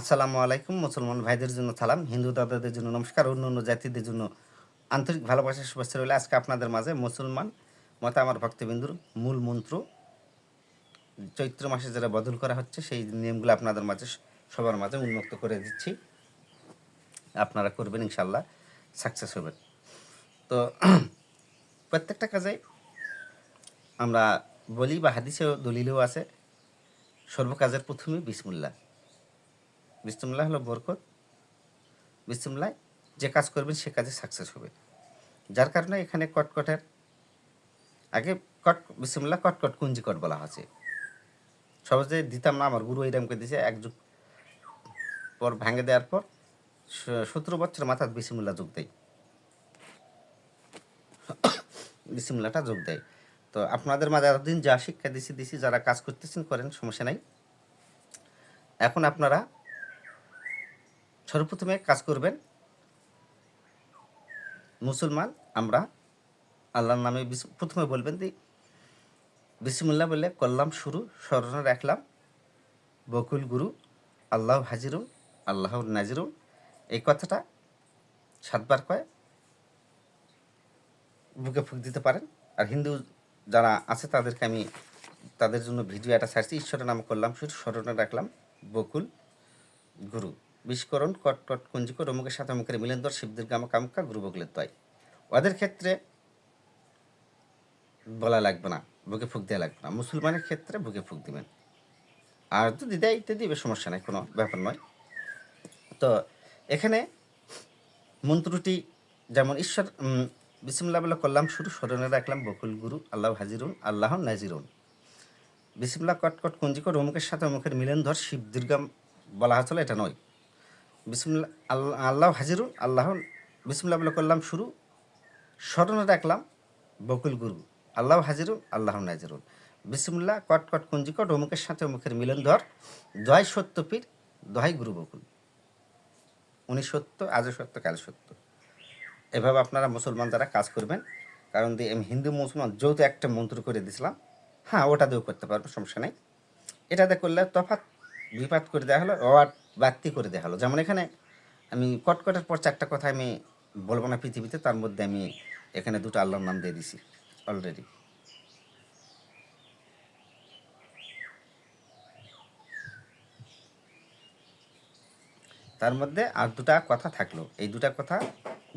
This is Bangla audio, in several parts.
আসসালামু আলাইকুম, মুসলমান ভাইদের জন্য সালাম, হিন্দু দাদাদের জন্য নমস্কার, অন্য অন্য জাতিদের জন্য আন্তরিক ভালোবাসার শুভেচ্ছা রইলে আজকে আপনাদের মাঝে মুসলমান মতে আমার ভক্তবিন্দুর মূল মন্ত্র। চৈত্র মাসে যারা বদল করা হচ্ছে, সেই নিয়মগুলো আপনাদের মাঝে সবার মাঝে উন্মুক্ত করে দিচ্ছি। আপনারা করবেন ইনশাল্লাহ সাকসেস হবেন তো প্রত্যেকটা কাজে আমরা বলি বা হাদিসেও দলিলেও আছে। সর্বকাজের প্রথমে বিসমুল্লাহ। বিসমুল্লাহ হলো বরকত। বিসমুল্লাহ যে কাজ করবেন সে কাজে সাকসেস হবে। যার কারণে এখানে কটকটের, আগে কট, বিসমুল্লাহ কটকট কুঞ্জিকট বলা হচ্ছে সহজে দিতাম না, আমার গুরু এইরামকে দিয়েছে, এক যুগ পর ভেঙে দেওয়ার পর সতেরো বছর মাথার বিসমুল্লাহ যোগ দেয়। বিসমুল্লাহটা যোগ দেয়। তো আপনাদের মাঝে এতদিন যা শিক্ষা দিছি দিছি, যারা কাজ করতেছেন, করেন, সমস্যা নাই। এখন আপনারা সর্বপ্রথমে কাজ করবেন। মুসলমান, আমরা আল্লাহর নামে প্রথমে বলবেন যে, বিসমুল্লাহ বললে করলাম, শুরু, স্মরণে রাখলাম। বকুল গুরু, আল্লাহ হাজিরুন, আল্লাহ নাজিরুন। এই কথাটা সাতবার কয়, বুকে ফুক দিতে পারেন। আর হিন্দু যারা আছে, তাদেরকে আমি তাদের জন্য ভিডিও একটা ছাড়ছি। ঈশ্বরের নাম করলাম শুধু স্মরণে রাখলাম। বকুল গুরু। বিস্করণ কটকট কট কুঞ্জিক রমুকের সাথে মুখের মিলেন্দর শিবদের গামা কামকা, গুরু বগলের তয় ওদের ক্ষেত্রে বলা লাগবে না, বুকে ফুক দেওয়া লাগবে না। মুসলমানের ক্ষেত্রে বুকে ফুক দিবেন। আর যদি দেয় তো দিবে সমস্যা নাই, কোনো ব্যাপার নয়। তো এখানে মন্ত্রটি যেমন, ঈশ্বর বিসমিল্লাহ বলে করলাম শুরু, স্মরণে রাখলাম, বকুল গুরু, আল্লাহ হাজিরুন আল্লাহ নাজিরুন। বিসমিল্লাহ কটকট কুঞ্জিকট অমুকের সাথে অমুকের মিলন ধর, শিব দুর্গাম বলা হচ্ছিল এটা নয়। বিসমিল্লা আল্লাহ আল্লাহ আল্লাহ বিসমিল্লাহ বলে করলাম শুরু। স্মরণে রাখলাম, বকুল গুরু, আল্লাহ হাজিরুন আল্লাহ নাজিরুন। বিসমুল্লাহ, কট কট কুঞ্জিকট অমুকের সাথে অমুকের মিলন ধর। সত্য পীর, দহাই গুরু বকুল। উনি সত্য, আজও সত্য, কাল সত্য। এভাবে আপনারা মুসলমান যারা কাজ করবেন, কারণ দিয়ে আমি হিন্দু মুসলমান যেহেতু একটা মন্ত্র করে দিয়েছিলাম হ্যাঁ ওটা দিয়েও করতে পারব, সমস্যা নেই। এটাতে করলে তফাৎ বিপাত করে দেওয়া হলো অবাদ বাড়তি করে দেওয়া হলো। যেমন এখানে আমি কটকটের পর চারটা কথা আমি বলব না পৃথিবীতে, তার মধ্যে আমি এখানে দুটো আল্লাহর নাম দিয়ে দিছি অলরেডি তার মধ্যে আর দুটা কথা থাকল। এই দুটা কথা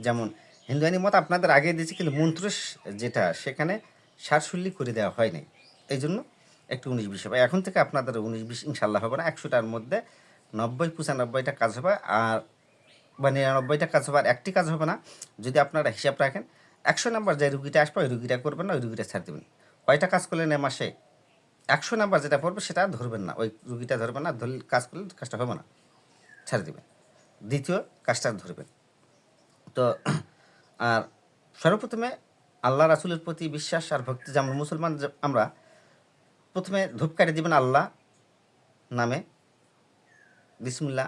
যেমন হিন্দুয়ানি মত আপনাদের আগে দিয়েছি, কিন্তু মন্ত্র যেটা, সেখানে সারসুল্লি করে দেওয়া হয়নি। এই জন্য একটু উনিশ বিশ হবে। এখন থেকে আপনাদের উনিশ বিশ ইনশাল্লাহ হবে না। একশোটার মধ্যে নব্বই, পঁচানব্বইটা কাজ হবে আর বা নিরানব্বইটা কাজ হবে আর একটি কাজ হবে না। যদি আপনারা হিসাব রাখেন, একশো নাম্বার যে রুগীটা আসবে, ওই রুগীটা করবেন না, ওই রুগীটা ছাড় দেবেন। কয়টা কাজ করলেন এ মাসে? একশো নাম্বার যেটা পড়বে, সেটা ধরবেন না। ওই রুগীটা ধরবেন না, ধরলে কাজ করলে কাজটা হবে না, ছাড় দেবেন। দ্বিতীয়, কাজটা ধরবেন। তো, আর সর্বপ্রথমে আল্লাহ রাসুলের প্রতি বিশ্বাস আর ভক্তি যেমন মুসলমান আমরা প্রথমে ধূপকাঠি দিবেন আল্লাহ নামে। বিসমুল্লাহ,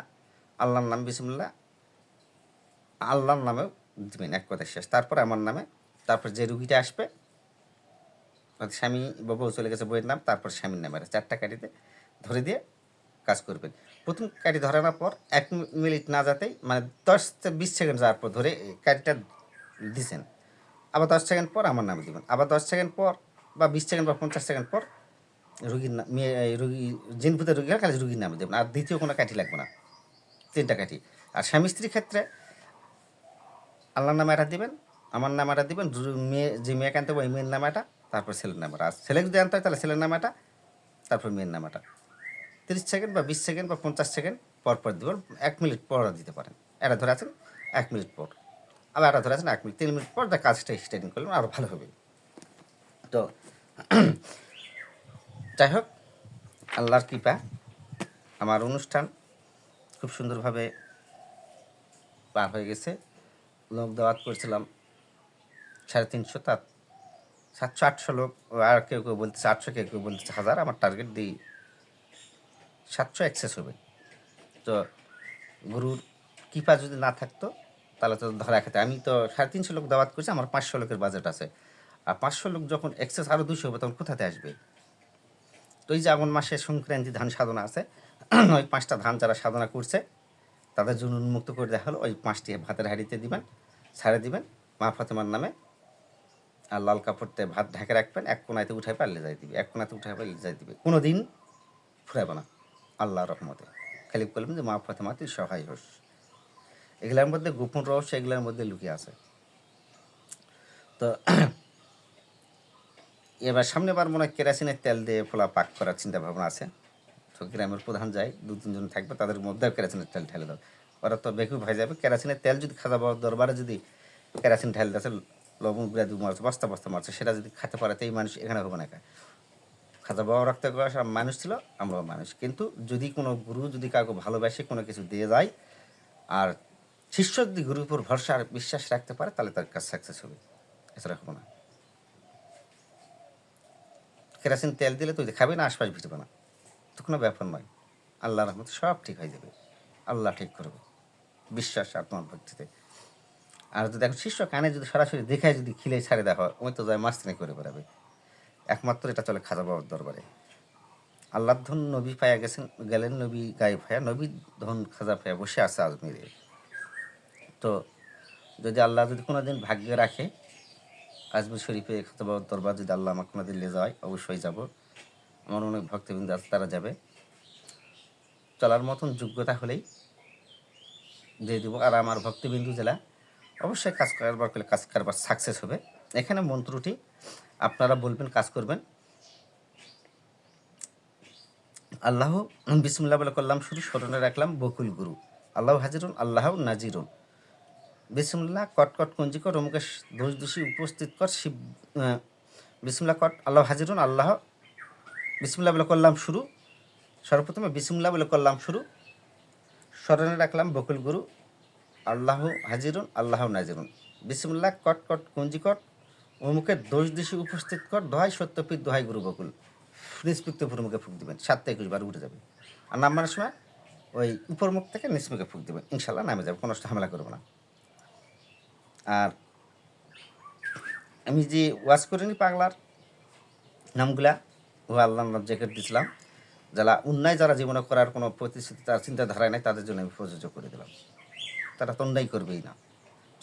আল্লাহর নাম বিসমুল্লাহ, আল্লাহর নামেও দিবেন এক কথা শেষ। তারপর আমার নামে, তারপর যে রুগীটা আসবে স্বামী বাবু চলে গেছে বইয়ের নাম, তারপর স্বামীর নামে। চারটা কাঠিতে ধরে দিয়ে কাজ করবেন। প্রথম কাঠি ধরানোর পর এক মিনিট না যাতেই মানে দশ বিশ সেকেন্ড যাওয়ার পর ধরে কাঠিটা দিছেন। আবার দশ সেকেন্ড পর আমার নামে দিবেন। আবার দশ সেকেন্ড পর বা বিশ সেকেন্ড বা পঞ্চাশ সেকেন্ড পর রুগীর না, মেয়ে রুগী, জিন ভূতের রুগী হয় খালি রুগীর নামে দেবেন আর দ্বিতীয় কোনো কাঠি লাগবে না, তিনটা কাঠি। আর স্বামী স্ত্রীর ক্ষেত্রে আল্লাহর নামে এটা দিবেন, আমার নামে এটা দিবেন মেয়ে, যে মেয়েকে আনতে হবে ওই মেয়ের নামাটা তারপর ছেলের নামাটা আর ছেলে যদি আনতে হয় তাহলে ছেলের নামাটা তারপর মেয়ের নামাটা তিরিশ সেকেন্ড বা বিশ সেকেন্ড বা পঞ্চাশ সেকেন্ড পর পর দিবেন, এক মিনিট পর দিতে পারেন। এটা ধরে আছেন, এক মিনিট পর। আবার এটা ধরে আছেন, এক মিনিট, তিন মিনিট পর যা কাজটা স্টার্টিং করলেন আরও ভালো হবে। তো যাই হোক আল্লাহর কৃপা, আমার অনুষ্ঠান খুব সুন্দরভাবে পার হয়ে গেছে। লোক দাওয়াত করেছিলাম সাড়ে তিনশো তার সাতশো, আটশো লোক আর কেউ কেউ বলতেছে আটশো, কেউ কেউ বলতেছে হাজার, আমার টার্গেট দিই সাতশো অ্যাক্সেস হবে। তো গুরুর কৃপা যদি না থাকতো, তাহলে তো ধরা খেতে। আমি তো সাড়ে তিনশো লোক দাওয়াত করছি, আমার পাঁচশো লোকের বাজেট আছে। আর পাঁচশো লোক যখন অ্যাক্সেস আরও দুশো হবে, তখন কোথাতে আসবে? তো এই মাসে সংক্রান্তি ধান সাধনা আছে, ওই পাঁচটা ধান যারা সাধনা করছে, তাদের জন্য উন্মুক্ত করে দেওয়া হলো। ওই পাঁচটি ভাতের হাঁড়িতে দিবেন, ছাড়ে দিবেন, মা ফাতেমার নামে, আর লাল কাপড়তে ভাত ঢেকে রাখবেন, এক কোনাতে উঠাই পারলে যাই দিবে, এক কোনাতে উঠাই পারলে যাই দিবে। কোনো দিন ফুরাবে না আল্লাহ রহমতে। খালি বলবেন যে মা ফাতেমা, তুই সহায় হোস। এগুলোর মধ্যে গোপন রহস্য এগুলোর মধ্যে লুকিয়ে আছে। তো এবার সামনেবার মনে হয় কেরাসিনের তেল দিয়ে ফোলা পাক করার চিন্তা ভাবনা আছে। তো গ্রামের প্রধান যায় দু তিনজন থাকবে, তাদের মধ্যেও কেরাসিনের তেল ঢেলে দাও। ওরা তো বেকুব হয়ে যাবে। কেরাসিনের তেল যদি খাওয়া বাবার দরবারে যদি কেরাসিন ঢেলে দিয়েছে লবণ গুঁড়া দু মারছে, বস্তা বস্তা মারছে, সেটা যদি খেতে পারে, তো এই মানুষ এখানে হবে না খাজা বাবা রক্ত সব মানুষ ছিল, আমরাও মানুষ। কিন্তু যদি কোনো গুরু যদি কাউকে ভালোবাসে কোনো কিছু দিয়ে যায়, আর শিষ্য যদি গুরুর উপর ভরসা আর বিশ্বাস রাখতে পারে, তাহলে তার কাজ সাকসেস হবে। এছাড়া হবে না। কেরাসিন তেল দিলে তুই খাবি না, আশপাশ ভিটবে না। তো কোনো ব্যাপার নয়। আল্লাহ রহমতে সব ঠিক হয়ে যাবে। আল্লাহ ঠিক করবে। বিশ্বাস আর তোমার ভক্তিতে। আর যদি এখন শিষ্য কানে যদি সরাসরি দেখায় যদি খিলে ছাড়ে দেওয়া হয় ওই তো যায় মাস্তিনি করে বেড়াবে। একমাত্র এটা চলে খাজা বাবার দরবারে। আল্লাহ ধন নবী পায়া গেছেন, গেলেন নবী গায়ে ভায়া নবী ধন খাজা পায়া বসে আছে আজমিরে। তো যদি আল্লাহ যদি কোনো দিন ভাগ্যে রাখে আজমির শরীফে খাজা দরবার যদি আল্লাহ আমাকে কোনো দিন নিয়ে যায়, অবশ্যই যাব। আমার অনেক ভক্তবৃন্দ আছে, তারা যাবে। চলার মতন যোগ্যতা হলেই দিয়ে দেবো। আর আমার ভক্তবিন্দু জেলা অবশ্যই কাজ কারবার করলে কাজ কারবার সাকসেস হবে। এখানে মন্ত্রটি আপনারা বলবেন, কাজ করবেন। আল্লাহ, বিসমুল্লাহ বলে করলাম, শুধু স্মরণে রাখলাম, বকুল গুরু। আল্লাহ হাজিরুন, আল্লাহ নাজিরুন। বিসমুল্লাহ, কট কট কুঞ্জি কর অমুকেশ দোষ উপস্থিত কর, শিব বিসমুল্লাহ কট, আল্লাহ হাজিরুন, আল্লাহ বিসমুল্লাহ বলে করলাম শুরু। সর্বপ্রথমে বিসমুল্লাহ বলে করলাম শুরু। স্মরণে রাখলাম বকুল গুরু, আল্লাহ হাজিরুন, আল্লাহ নাজিরুন। বিসমুল্লাহ, কট কট কুঞ্জি কট অমুকের দোষ দিশি উপস্থিত কর, দোহাই সত্যপীঠ, দোহাই গুরু বকুল। নিষ্পিক্ত মুখে ফুক দিবেন সাত থেকে একুশ বার উঠে যাবে। আর নামানোর সময় ওই উপর মুখ থেকে নিষ্মুখে ফুক দিবেন, ইনশাল্লাহ নামে যাবে, কোনো ঝামেলা করব না। আর আমি যে ওয়াজ করিনি পাগলার, নামগুলা, ও আল্লাহ নাম জ্যাকেট দিছিলাম যারা অন্যায় যারা জীবনে করার কোনো প্রতিশ্রুতি, তার চিন্তাধারায় নাই, তাদের জন্য আমি প্রযোজ্য করে দিলাম। তারা তো অন্যায় করবেই না।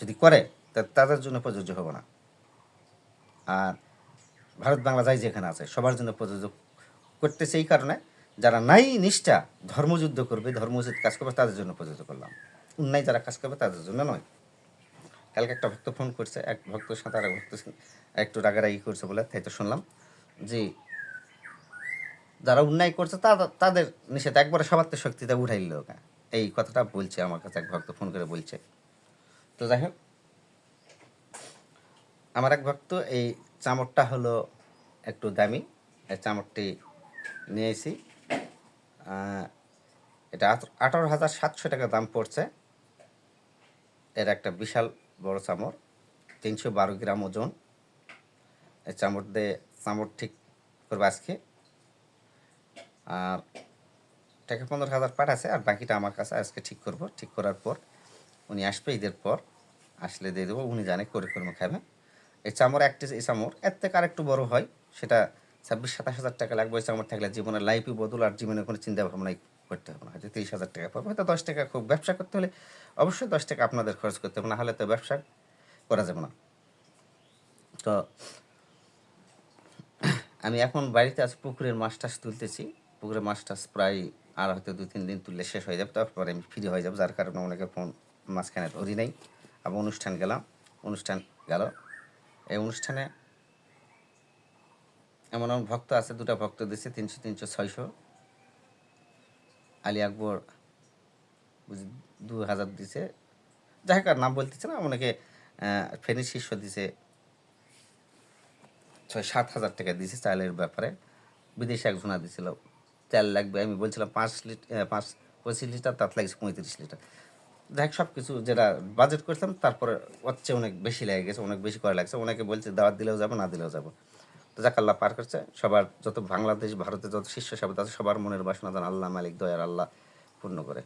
যদি করে তাদের জন্য প্রযোজ্য হবে না। আর ভারত বাংলা যাই যেখানে আছে, সবার জন্য প্রযোজ্য করতেছে এই কারণে, যারা নাই নিষ্ঠা, ধর্মযুদ্ধ করবে, ধর্মযুদ্ধ কাজ করবে, তাদের জন্য প্রযোজ্য করলাম। অন্যায় যারা কাজ করবে, তাদের জন্য নয়। কালকে একটা ভক্ত ফোন করছে, এক ভক্ত সাথে আর এক ভক্ত একটু রাগারাগি করছে বলে তাই তো শুনলাম। যে যারা অন্যায় করছে তাদের নিষেধ, একবারে সবার তো শক্তিতে উঠাইল এই কথাটা বলছে, আমার কাছে এক ভক্ত ফোন করে বলছে। তো যাই হোক, আমার এক ভক্ত এই চামড়টা হলো একটু দামি, এই চামড়টি নিয়েছি এটা আঠারো হাজার সাতশো টাকা দাম পড়ছে। এর একটা বিশাল বড় চামড় তিনশো বারো গ্রাম ওজন। এই চামড় দিয়ে চামড় ঠিক করবে আজকে। আর টাকা পনেরো হাজার পাঠ আছে, আর বাকিটা আমার কাছে আজকে ঠিক করব। ঠিক করার পর উনি আসবে, ঈদের পর আসলে দিয়ে দেবো, উনি জানে করে কর্ম খাবে। এই চামড় একটি এই চামড় এর থেকে আরেকটু বড় হয়, সেটা ছাব্বিশ, সাতাশ হাজার টাকা লাগবে। চামড় থাকলে জীবনের লাইফই বদল আর জীবনের কোনো চিন্তা ভাবনাই করতে হবে না। হয়তো তিরিশ হাজার টাকা পাবো হয়তো দশ টাকা খুব ব্যবসা করতে হলে অবশ্যই দশ টাকা আপনাদের খরচ করতে হবে, না হলে তো ব্যবসা করা যাবে না। তো আমি এখন বাড়িতে আছি পুকুরের মাছ টাছ তুলতেছি। পুকুরের মাছ টাছ প্রায় আর হয়তো দু তিন দিন তুললে শেষ হয়ে যাবে, তারপরে আমি ফ্রি হয়ে যাব, যার কারণে অনেকে ফোন মাঝখানে ধরি নাই। আবার অনুষ্ঠান গেলাম, অনুষ্ঠান গেল। এই অনুষ্ঠানে এমন এমন ভক্ত আছে, দুটো ভক্ত দিচ্ছে তিনশো তিনশো, ছয়শো। আলী আকবর দু হাজার দিছে। যাই হোক, আর নাম বলতেছে না, অনেকে ফেনির শীর্ষ দিছে। ছয়, সাত হাজার টাকা দিয়েছে চালের ব্যাপারে। বিদেশে একজনা দিছিল। তেল লাগবে, আমি বলছিলাম পাঁচ লিটার পাঁচ, পঁচিশ লিটার, তার লাগছে পঁয়ত্রিশ লিটার। দেখ সব কিছু যেটা বাজেট করতাম তারপরে হচ্ছে অনেক বেশি লেগে গেছে, অনেক বেশি করে লাগছে। অনেকে বলছে দাওয়াত দিলেও যাব, না দিলেও যাব। আল্লাহ পার করছে। সবার যত বাংলাদেশ, ভারতে যত শিষ্য সাবেদ আছে, সবার মনের বাসনা যেন আল্লাহ মালিক, দয়ার আল্লাহ পূর্ণ করে।